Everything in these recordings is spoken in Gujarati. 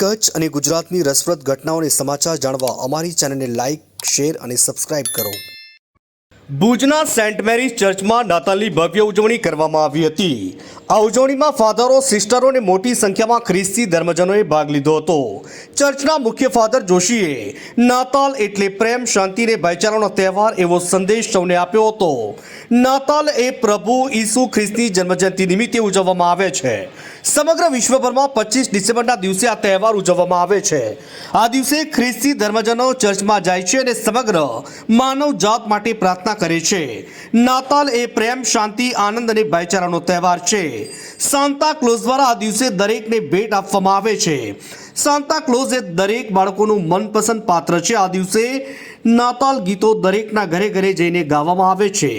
કચ્છ અને ગુજરાતની રસપ્રદ ઘટનાઓને સમાચાર જાણવા અમારી ચેનલને લાઇક શેર અને સબસ્ક્રાઇબ કરો. ભુજના સેન્ટ મેરીઝ ચર્ચમાં નાતાલની ભવ્ય ઉજવણી કરવામાં આવી હતી. આ ઉજવણીમાં ફાધરો, સિસ્ટરો અને મોટી સંખ્યામાં ખ્રિસ્તી ધર્મજનોએ ભાગ લીધો હતો. ચર્ચના મુખ્ય ફાધર જોશીએ નાતાલ એટલે પ્રેમ, શાંતિ અને ભાઈચારાનો તહેવાર એવો સંદેશ સૌને આપ્યો હતો. નાતાલ એ પ્રભુ ઈસુ ખ્રિસ્તની જન્મજયંતિ નિમિત્તે ઉજવવામાં આવે છે. સમગ્ર વિશ્વભરમાં પચીસ ડિસેમ્બરના દિવસે આ તહેવાર ઉજવવામાં આવે છે. આ દિવસે ખ્રિસ્તી ધર્મજનો ચર્ચમાં જાય છે અને સમગ્ર માનવ જાત માટે પ્રાર્થના કરે છે. નાતાલ એ પ્રેમ, શાંતિ, આનંદ અને ભાઈચારાનો તહેવાર છે. સાન્તા ક્લોઝ દ્વારા આ દિવસે દરેકને ભેટ આપવામાં આવે છે. સાન્તા ક્લોઝ એ દરેક બાળકોનું મનપસંદ પાત્ર છે. આ દિવસે નાતાલ ગીતો દરેકના ઘરે ઘરે જઈને ગાવામાં આવે છે.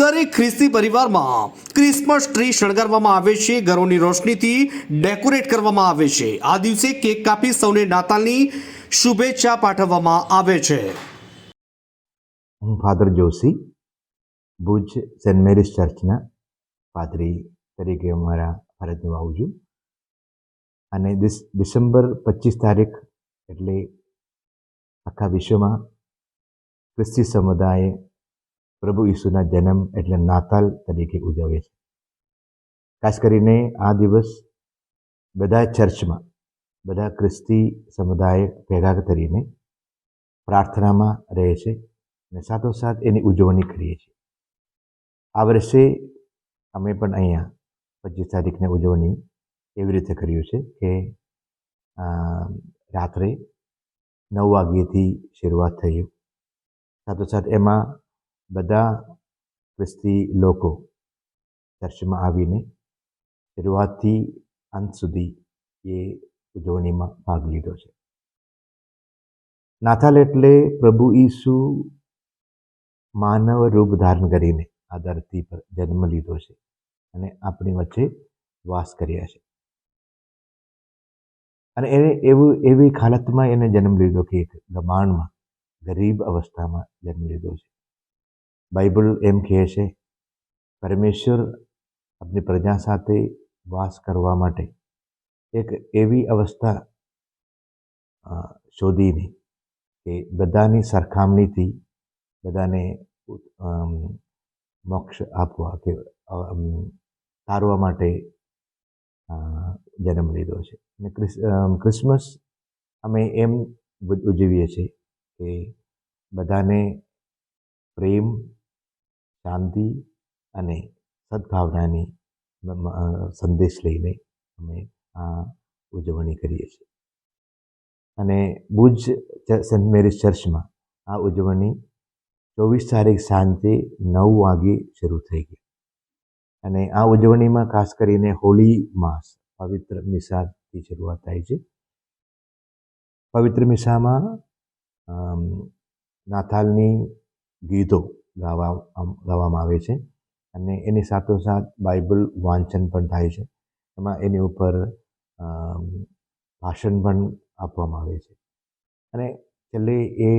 દરેક ખ્રિસ્તી પરિવારમાં ક્રિસમસ ટ્રી શણગારવામાં આવે છે. ઘરોની રોશનીથી ડેકોરેટ કરવામાં આવે છે. આ દિવસે કેક કાપી સૌને નાતાલની શુભેચ્છા પાઠવવામાં આવે છે. હું father Joshi, Bhuj saint Mary's ચર્ચના પાદરી તરીકે અમારા ફરજ નિભાવું છું. અને ડિસ ડિસેમ્બર પચીસ તારીખ એટલે આખા વિશ્વમાં ખ્રિસ્તી સમુદાય પ્રભુ ઈસુના જન્મ એટલે નાતાલ તરીકે ઉજવે છે. ખાસ કરીને આ દિવસ બધા ચર્ચમાં, બધા ખ્રિસ્તી સમુદાય ભેગા કરીને પ્રાર્થનામાં રહે છે અને સાથોસાથ એની ઉજવણી કરીએ છીએ. આ વર્ષે અમે પણ અહીંયા પચીસ તારીખની ઉજવણી એવી રીતે કર્યું છે કે રાત્રે નવ વાગ્યેથી શરૂઆત થઈ. સાથોસાથ એમાં બધા ખ્રિસ્તી લોકો ચર્ચમાં આવીને શરૂઆતથી અંત સુધી એ ઉજવણીમાં ભાગ લીધો છે. નાથાલ એટલે પ્રભુ ઈસુ માનવ રૂપ ધારણ કરીને આ ધરતી પર જન્મ લીધો છે. અને આપણી વચ્ચે વાસ કર્યા છે. અને એને એવું, એવી હાલતમાં એને જન્મ લીધો કે એક દબાણમાં, ગરીબ અવસ્થામાં જન્મ લીધો છે. બાઇબલ એમ કહે છે, પરમેશ્વર આપની પ્રજા સાથે વાસ કરવા માટે એક એવી અવસ્થા શોધીને કે બધાની સરખામણીથી બધાને મોક્ષ આપવા કે તારવા માટે જન્મ લીધો છે. અને ક્રિસમસ અમે એમ ઉજવીએ છીએ કે બધાને પ્રેમ, શાંતિ અને સદભાવનાની સંદેશ લઈને અમે આ ઉજવણી કરીએ છીએ. અને ભુજ સેન્ટ મેરીઝ ચર્ચમાં આ ઉજવણી ચોવીસ તારીખ સાંજે નવ વાગે શરૂ થઈ ગઈ. અને આ ઉજવણીમાં ખાસ કરીને હોળી માસ પવિત્ર મિસાથી શરૂઆત થાય છે. પવિત્ર મિસામાં નાથાલની ગીતો ગાવા ગાવામાં આવે છે અને એની સાથોસાથ બાઇબલ વાંચન પણ થાય છે. એમાં એની ઉપર ભાષણ પણ આપવામાં આવે છે. અને છેલ્લે એ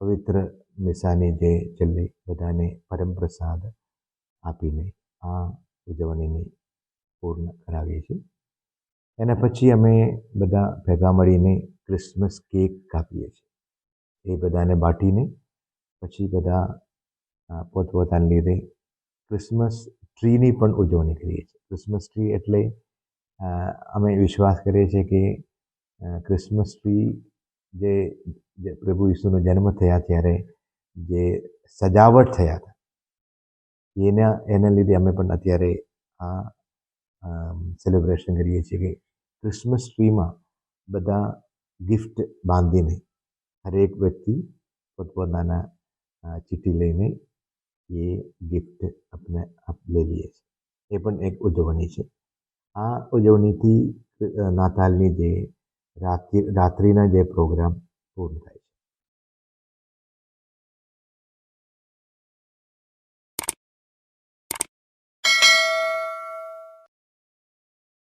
પવિત્ર મિસાની જે છેલ્લે બધાને પરમ પ્રસાદ આપીને આ ઉજવણીને પૂર્ણ કરાવીએ છીએ. એના પછી અમે બધા ભેગા મળીને ક્રિસમસ કેક કાપીએ છીએ. એ બધાને બાટીને પછી બધા પોતપોતાને લીધે ક્રિસમસ ટ્રીની પણ ઉજવણી કરીએ છીએ. ક્રિસમસ ટ્રી એટલે અમે વિશ્વાસ કરીએ છીએ કે ક્રિસમસ ટ્રી જે પ્રભુ ઈસુનો જન્મ થયા ત્યારે જે સજાવટ થયા હતા એના એના લીધે અમે પણ અત્યારે આ સેલિબ્રેશન કરીએ છીએ કે ક્રિસમસ ટ્રીમાં બધા ગિફ્ટ બાંધીને હરેક વ્યક્તિ પોતપોતાના ચીઠી લઈને એ ગિફ્ટ આપણે આપ લઈ લઈએ છીએ એ પણ એક ઉજવણી છે. આ ઉજવણીથી નાતાલની જે રાત્રિ, રાત્રિના જે પ્રોગ્રામ પૂર્ણ થાય